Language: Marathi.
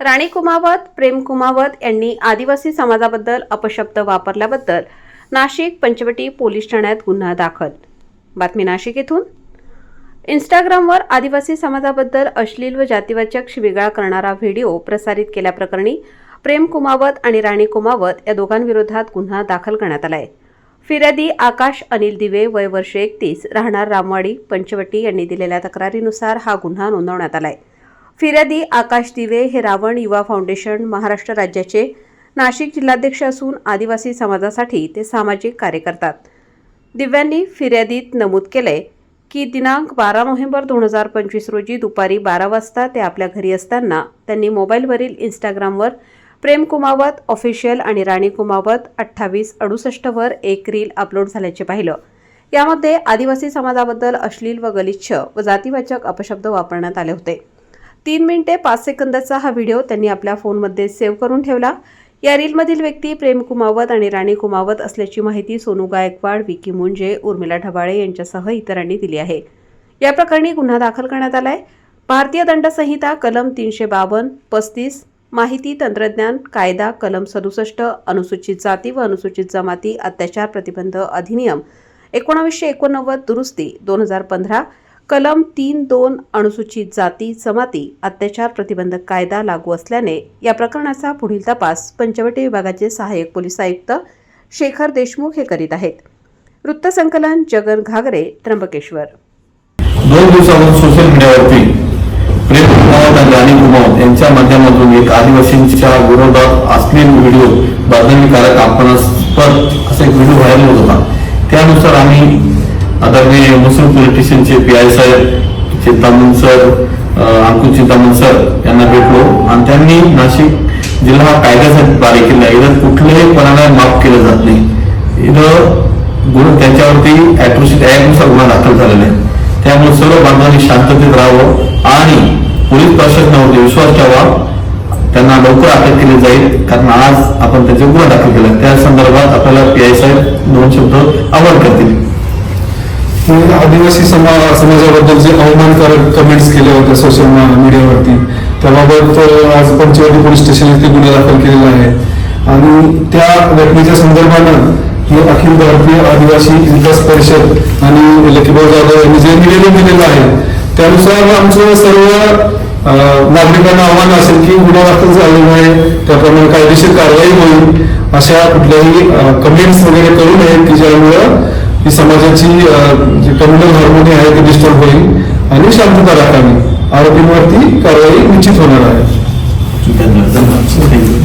राणी कुमावत प्रेम कुमावत यांनी आदिवासी समाजाबद्दल अपशब्द वापरल्याबद्दल नाशिक पंचवटी पोलीस ठाण्यात गुन्हा दाखल. बातमी नाशिक येथून इंस्टाग्रामवर आदिवासी समाजाबद्दल अश्लील व जातीवाचक शिवीगाळ करणारा व्हिडिओ प्रसारित केल्याप्रकरणी प्रेम कुमावत आणि राणी कुमावत या दोघांविरोधात गुन्हा दाखल करण्यात आला आहे फिर्यादी आकाश अनिल दिवे वय वर्ष एकतीस राहणार रामवाडी पंचवटी यांनी दिलेल्या तक्रारीनुसार हा गुन्हा नोंदवण्यात आला आहे फिर्यादी आकाश दिवे हे रावण युवा फाउंडेशन महाराष्ट्र राज्याचे नाशिक जिल्हाध्यक्ष असून आदिवासी समाजासाठी ते सामाजिक कार्य करतात. दिव्यांनी फिर्यादीत नमूद केलंय की दिनांक बारा नोव्हेंबर दोन हजार पंचवीस रोजी दुपारी बारा वाजता ते आपल्या घरी असताना त्यांनी मोबाईलवरील इंस्टाग्रामवर प्रेम कुमावत ऑफिशियल आणि राणी कुमावत अठ्ठावीस अडुसष्टवर एक रील अपलोड झाल्याचे पाहिलं. यामध्ये आदिवासी समाजाबद्दल अश्लील व गलिच्छ व जातीवाचक अपशब्द वापरण्यात आले होते. तीन मिनिटे पाच सेकंदाचा हा व्हिडिओ त्यांनी आपल्या फोनमध्ये सेव्ह करून ठेवला. या रीलमधील व्यक्ती प्रेम कुमावत आणि राणी कुमावत असल्याची माहिती सोनू गायकवाड विकी मुंजे उर्मिला ढबाळे यांच्यासह इतरांनी दिली आहे. या प्रकरणी गुन्हा दाखल करण्यात आला आहे भारतीय दंड संहिता कलम तीनशे बावन्न पस्तीस माहिती तंत्रज्ञान कायदा कलम सदुसष्ट अनुसूचित जाती व अनुसूचित जमाती अत्याचार प्रतिबंध अधिनियम एकोणावीसशे एकोणनव्वद दुरुस्ती दोन हजार पंधरा कलम तीन दोन अनुसूचित जाती जमाती अत्याचार प्रतिबंधक कायदा लागू असल्याने या प्रकरणाचा पुढील तपास पंचवटी विभागाचे सहाय्यक पोलीस आयुक्त शेखर देशमुख हे करीत आहेत. वृत्तसंकलन जगन घागरे त्र्यंबकेश्वर. दोन दिवसापासून सोशल मीडियावरती प्रेम कुमावत आणि राणी कुमावत यांच्या माध्यमातून एक आदिवासींच्या विरोधात अश्लील व्हिडिओ बदनामीकारक आपणास्पद असा एक व्हिडिओ व्हायरल होत होता. त्यानुसार आम्ही आता मी मुस्लिम पॉलिटिशियनचे पी आय साहेब चिंतामण सर अंकुश चिंतामण सर यांना भेटलो आणि त्यांनी नाशिक जिल्हा हा कायद्यासाठी बारी केला इथं कुठल्याही पणाला माफ केलं जात नाही. इथं गुन्हा त्यांच्यावरती ऍट्रोसिटी ऍक्टनुसार गुन्हा दाखल झालेला आहे त्यामुळे सर्व बांधवांनी शांततेत राहावं आणि पोलीस प्रशासनावरती विश्वास ठेवा त्यांना लवकर अटक केली जाईल कारण आज आपण त्याचे गुन्हा दाखल केला त्या संदर्भात आपल्याला पी आय साहेब दोन शब्द आवड करतील. आदिवासी समा समाजाबद्दल जे अवमानकारक कमेंट्स केले होते सोशल मीडियावरती त्याबाबत आज पंचवटी पोलीस स्टेशन येथे गुन्हा दाखल केलेला आहे. आणि त्या घटनेच्या संदर्भानं ही अखिल भारतीय आदिवासी विकास परिषद आणि लखीभाऊ जाधव यांनी जे निवेदन दिलेलं आहे त्यानुसार आमचं सर्व नागरिकांना आव्हान असेल की गुन्हा दाखल झालेला आहे त्याप्रमाणे कायदेशीर कारवाई होईल अशा कुठल्याही कमेंट्स वगैरे करू नये की ज्यामुळं ही समाजाची जी कम्युनल हार्मोनी आहे ती डिस्टर्ब होईल आणि शांतता राखावी. आरोपींवरती कारवाई निश्चित होणार आहे. धन्यवाद.